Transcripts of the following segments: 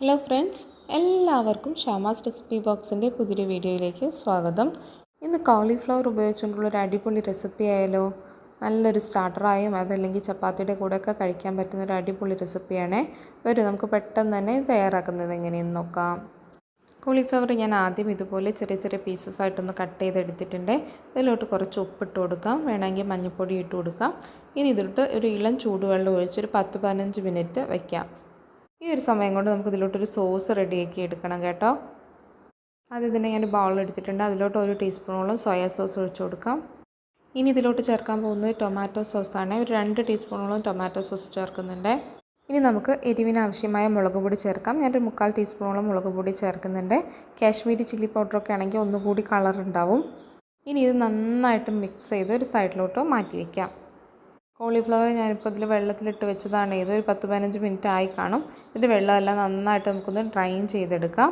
Hello friends എല്ലാവർക്കും Shama's recipe ബോക്സിന്റെ പുതിയൊരു വീഡിയോയിലേക്ക് സ്വാഗതം. ഇന്ന് കോളിഫ്ലവർ ഉപയോഗിച്ചുകൊണ്ടുള്ള ഒരു അടിപൊളി റെസിപ്പി ആയാലോ? നല്ലൊരു സ്റ്റാർട്ടറായും അതല്ലെങ്കിൽ ചപ്പാത്തിയുടെ കൂടെയൊക്കെ കഴിക്കാൻ പറ്റുന്ന ഒരു അടിപൊളി റെസിപ്പിയാണ് വരും നമുക്ക് പെട്ടെന്ന് തന്നെ തയ്യാറാക്കുന്നത് എങ്ങനെയെന്ന് നോക്കാം. കോളിഫ്ലവർ ഞാൻ ആദ്യം ഇതുപോലെ ചെറിയ ചെറിയ പീസസ് ആയിട്ടൊന്ന് കട്ട് ചെയ്തെടുത്തിട്ടുണ്ട്. ഇതിലോട്ട് കുറച്ച് ഉപ്പിട്ട് കൊടുക്കാം. വേണമെങ്കിൽ മഞ്ഞൾപ്പൊടി ഇട്ട് കൊടുക്കാം. ഇനി ഇതിലോട്ട് ഒരു ഇളം ചൂടുവെള്ളം ഒഴിച്ച് ഒരു പത്ത് പതിനഞ്ച് മിനിറ്റ് വയ്ക്കാം ഈ ഒരു സമയം കൊണ്ട് നമുക്ക് ഇതിലോട്ടൊരു സോസ് റെഡിയാക്കി എടുക്കണം കേട്ടോ. ആദ്യം തന്നെ ഞാൻ ബൗൾ എടുത്തിട്ടുണ്ട്. അതിലോട്ട് ഒരു ടീസ്പൂണോളം സോയാ സോസ് ഒഴിച്ചു കൊടുക്കാം. ഇനി ഇതിലോട്ട് ചേർക്കാൻ പോകുന്നത് ടൊമാറ്റോ സോസാണ് ഒരു രണ്ട് ടീസ്പൂണോളം ടൊമാറ്റോ സോസ് ചേർക്കുന്നുണ്ട്. ഇനി നമുക്ക് എരിവിന് ആവശ്യമായ മുളക് പൊടി ചേർക്കാം. ഞാനൊരു മുക്കാൽ ടീസ്പൂണോളം മുളക് പൊടി ചേർക്കുന്നുണ്ട്. കാശ്മീരി ചില്ലി പൗഡറൊക്കെ ആണെങ്കിൽ ഒന്നുകൂടി കളർ ഉണ്ടാവും. ഇനി ഇത് നന്നായിട്ട് മിക്സ് ചെയ്ത് ഒരു സൈഡിലോട്ട് മാറ്റി വയ്ക്കാം കോളിഫ്ലവർ ഞാനിപ്പോൾ ഇതിൽ വെള്ളത്തിലിട്ട് വെച്ചതാണ്. ഇത് ഒരു പത്ത് പതിനഞ്ച് മിനിറ്റ് ആയി കാണും. ഇതിന്റെ വെള്ളമെല്ലാം നന്നായിട്ട് നമുക്കൊന്ന് ഡ്രൈൻ ചെയ്തെടുക്കാം.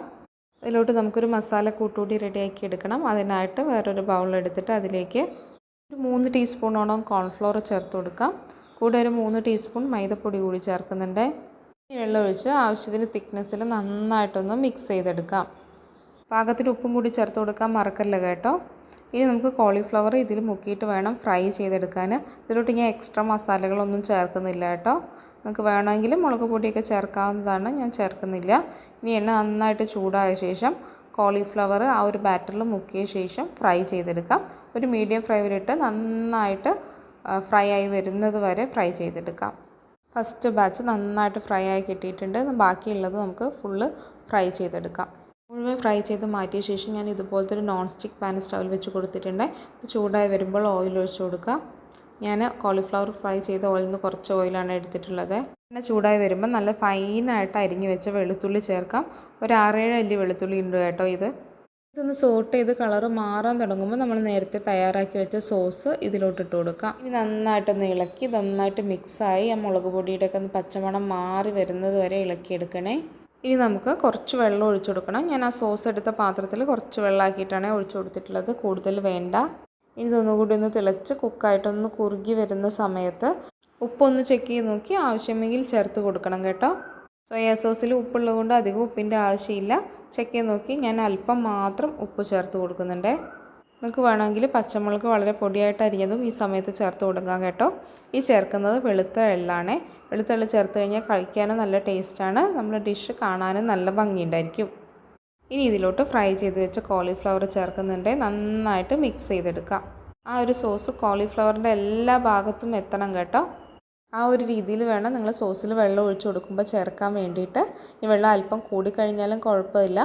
ഇതിലോട്ട് നമുക്കൊരു മസാല കൂട്ടുകൂടി റെഡിയാക്കി എടുക്കണം. അതിനായിട്ട് വേറൊരു ബൗൾ എടുത്തിട്ട് അതിലേക്ക് ഒരു മൂന്ന് ടീസ്പൂണോളം കോൺഫ്ലോർ ചേർത്ത് കൊടുക്കാം. കൂടെ ഒരു മൂന്ന് ടീസ്പൂൺ മൈദപ്പൊടി കൂടി ചേർക്കുന്നുണ്ട്. ഈ വെള്ളം ഒഴിച്ച് ആവശ്യത്തിന് തിക്നെസ്സിൽ നന്നായിട്ടൊന്ന് മിക്സ് ചെയ്തെടുക്കാം. പാകത്തിന് ഉപ്പും കൂടി ചേർത്ത് കൊടുക്കാൻ മറക്കല്ല കേട്ടോ? ഇനി നമുക്ക് കോളിഫ്ലവർ ഇതിൽ മുക്കിയിട്ട് വേണം ഫ്രൈ ചെയ്തെടുക്കാൻ. ഇതിലോട്ട് ഞാൻ എക്സ്ട്രാ മസാലകളൊന്നും ചേർക്കുന്നില്ല കേട്ടോ. നിങ്ങൾക്ക് വേണമെങ്കിൽ മുളക് പൊടിയൊക്കെ ചേർക്കാവുന്നതാണ് ഞാൻ ചേർക്കുന്നില്ല. ഇനി എണ്ണ നന്നായിട്ട് ചൂടായ ശേഷം കോളിഫ്ലവർ ആ ഒരു ബാറ്ററിൽ മുക്കിയ ശേഷം ഫ്രൈ ചെയ്തെടുക്കാം. ഒരു മീഡിയം ഫ്ലൈവിലിട്ട് നന്നായിട്ട് ഫ്രൈ ആയി വരുന്നത് വരെ ഫ്രൈ ചെയ്തെടുക്കാം. ഫസ്റ്റ് ബാച്ച് നന്നായിട്ട് ഫ്രൈ ആയി കിട്ടിയിട്ടുണ്ട്. ബാക്കിയുള്ളത് നമുക്ക് ഫുള്ള് ഫ്രൈ ചെയ്തെടുക്കാം. മുഴുവൻ ഫ്രൈ ചെയ്ത് മാറ്റിയ ശേഷം ഞാൻ ഇതുപോലത്തെ ഒരു നോൺ സ്റ്റിക്ക് പാൻ സ്റ്റൗവിൽ വെച്ച് കൊടുത്തിട്ടുണ്ട്. ഇത് ചൂടായി വരുമ്പോൾ ഓയിൽ ഒഴിച്ച് കൊടുക്കുക. ഞാൻ കോളിഫ്ലവർ ഫ്രൈ ചെയ്ത ഓയിൽ നിന്ന് കുറച്ച് ഓയിലാണ് എടുത്തിട്ടുള്ളത്. പിന്നെ ചൂടായി വരുമ്പോൾ നല്ല ഫൈനായിട്ട് അരിഞ്ഞ് വെച്ച വെളുത്തുള്ളി ചേർക്കാം. ഒരു ആറേഴ് അല്ലി വെളുത്തുള്ളി ഉണ്ട് കേട്ടോ ഇത്. ഇതൊന്ന് സോട്ട് ചെയ്ത് കളർ മാറാൻ തുടങ്ങുമ്പോൾ നമ്മൾ നേരത്തെ തയ്യാറാക്കി വെച്ച സോസ് ഇതിലോട്ടിട്ട് കൊടുക്കാം ഇനി നന്നായിട്ടൊന്ന് ഇളക്കി നന്നായിട്ട് മിക്സായി ആ മുളക് പൊടിയുടെ ഒക്കെ ഒന്ന് പച്ചമണം മാറി വരുന്നത് വരെ ഇളക്കിയെടുക്കണേ. ഇനി നമുക്ക് കുറച്ച് വെള്ളം ഒഴിച്ചു കൊടുക്കണം. ഞാൻ ആ സോസ് എടുത്ത പാത്രത്തിൽ കുറച്ച് വെള്ളമാക്കിയിട്ടാണ് ഒഴിച്ചു കൊടുത്തിട്ടുള്ളത്. കൂടുതൽ വേണ്ട. ഇനി ഇതൊന്നുകൂടി ഒന്ന് തിളച്ച് കുക്കായിട്ടൊന്ന് കുറുകി വരുന്ന സമയത്ത് ഉപ്പൊന്ന് ചെക്ക് ചെയ്ത് നോക്കി. ആവശ്യമെങ്കിൽ ചേർത്ത് കൊടുക്കണം കേട്ടോ. സോയാ സോസിൽ ഉപ്പുള്ളത് കൊണ്ട് അധികം ഉപ്പിന്റെ ആവശ്യമില്ല. ചെക്ക് ചെയ്ത് നോക്കി. ഞാൻ അല്പം മാത്രം ഉപ്പ് ചേർത്ത് കൊടുക്കുന്നുണ്ട്. നിങ്ങൾക്ക് വേണമെങ്കിൽ പച്ചമുളക് വളരെ പൊടിയായിട്ട് അരിഞ്ഞതും ഈ സമയത്ത് ചേർത്ത് കൊടുക്കാം കേട്ടോ. ഈ ചേർക്കുന്നത് വെളുത്ത എള്ളാണ്. വെളുത്ത എള്ള് ചേർത്ത് കഴിഞ്ഞാൽ കഴിക്കാനും നല്ല ടേസ്റ്റാണ്. നമ്മുടെ ഡിഷ് കാണാനും നല്ല ഭംഗിയുണ്ടായിരിക്കും. ഇനി ഇതിലോട്ട് ഫ്രൈ ചെയ്ത് വെച്ച കോളിഫ്ലവർ ചേർക്കുന്നുണ്ട്. നന്നായിട്ട് മിക്സ് ചെയ്തെടുക്കാം. ആ ഒരു സോസ് കോളിഫ്ലവറിന്റെ എല്ലാ ഭാഗത്തും എത്തണം കേട്ടോ. ആ ഒരു രീതിയിൽ വേണം നിങ്ങൾ സോസിൽ വെള്ളം ഒഴിച്ചു കൊടുക്കുമ്പോൾ ചേർക്കാൻ വേണ്ടിയിട്ട്. ഈ വെള്ളം അല്പം കൂടിക്കഴിഞ്ഞാലും കുഴപ്പമില്ല.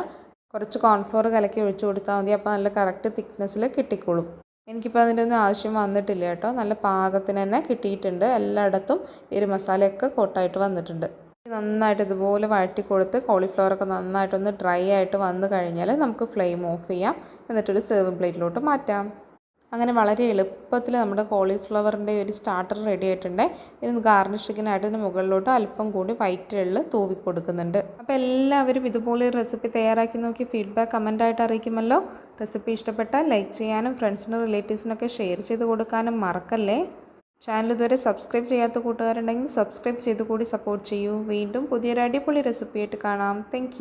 കുറച്ച് കോൺഫ്ലോർ കലക്കി ഒഴിച്ചു കൊടുത്താൽ മതി. അപ്പോൾ നല്ല കറക്റ്റ് തിക്നെസ്സിൽ കിട്ടിക്കോളും. എനിക്കിപ്പോൾ അതിന്റെ ഒന്നും ആവശ്യം വന്നിട്ടില്ല കേട്ടോ. നല്ല പാകത്തിന് തന്നെ കിട്ടിയിട്ടുണ്ട്. എല്ലായിടത്തും ഈ ഒരു മസാലയൊക്കെ കോട്ടായിട്ട് വന്നിട്ടുണ്ട്. നന്നായിട്ട് ഇതുപോലെ വഴറ്റി കൊടുത്ത് കോളിഫ്ലവറൊക്കെ നന്നായിട്ടൊന്ന് ഡ്രൈ ആയിട്ട് വന്നു കഴിഞ്ഞാൽ നമുക്ക് ഫ്ലെയിം ഓഫ് ചെയ്യാം. എന്നിട്ടൊരു സെർവിങ് പ്ലേറ്റിലോട്ട് മാറ്റാം. അങ്ങനെ വളരെ എളുപ്പത്തിൽ നമ്മുടെ കോളിഫ്ലവറിന്റെ ഒരു സ്റ്റാർട്ടർ റെഡി ആയിട്ടുണ്ട്. ഇത് ഗാർണിഷിങ്ങിനായിട്ട് ഇതിന് മുകളിലോട്ട് അല്പം കൂടി വൈറ്റ് എള്ള് തൂവി കൊടുക്കുന്നുണ്ട്. അപ്പോൾ എല്ലാവരും ഇതുപോലെ ഒരു റെസിപ്പി തയ്യാറാക്കി നോക്കി ഫീഡ്ബാക്ക് കമന്റായിട്ട് അറിയിക്കുമല്ലോ. റെസിപ്പി ഇഷ്ടപ്പെട്ടാൽ ലൈക്ക് ചെയ്യാനും ഫ്രണ്ട്സിനും റിലേറ്റീവ്സിനൊക്കെ ഷെയർ ചെയ്ത് കൊടുക്കാനും മറക്കല്ലേ? ചാനൽ ഇതുവരെ സബ്സ്ക്രൈബ് ചെയ്യാത്ത കൂട്ടുകാരുണ്ടെങ്കിൽ സബ്സ്ക്രൈബ് ചെയ്ത് കൂടി സപ്പോർട്ട് ചെയ്യൂ. വീണ്ടും പുതിയൊരു അടിപൊളി റെസിപ്പിയായിട്ട് കാണാം. താങ്ക്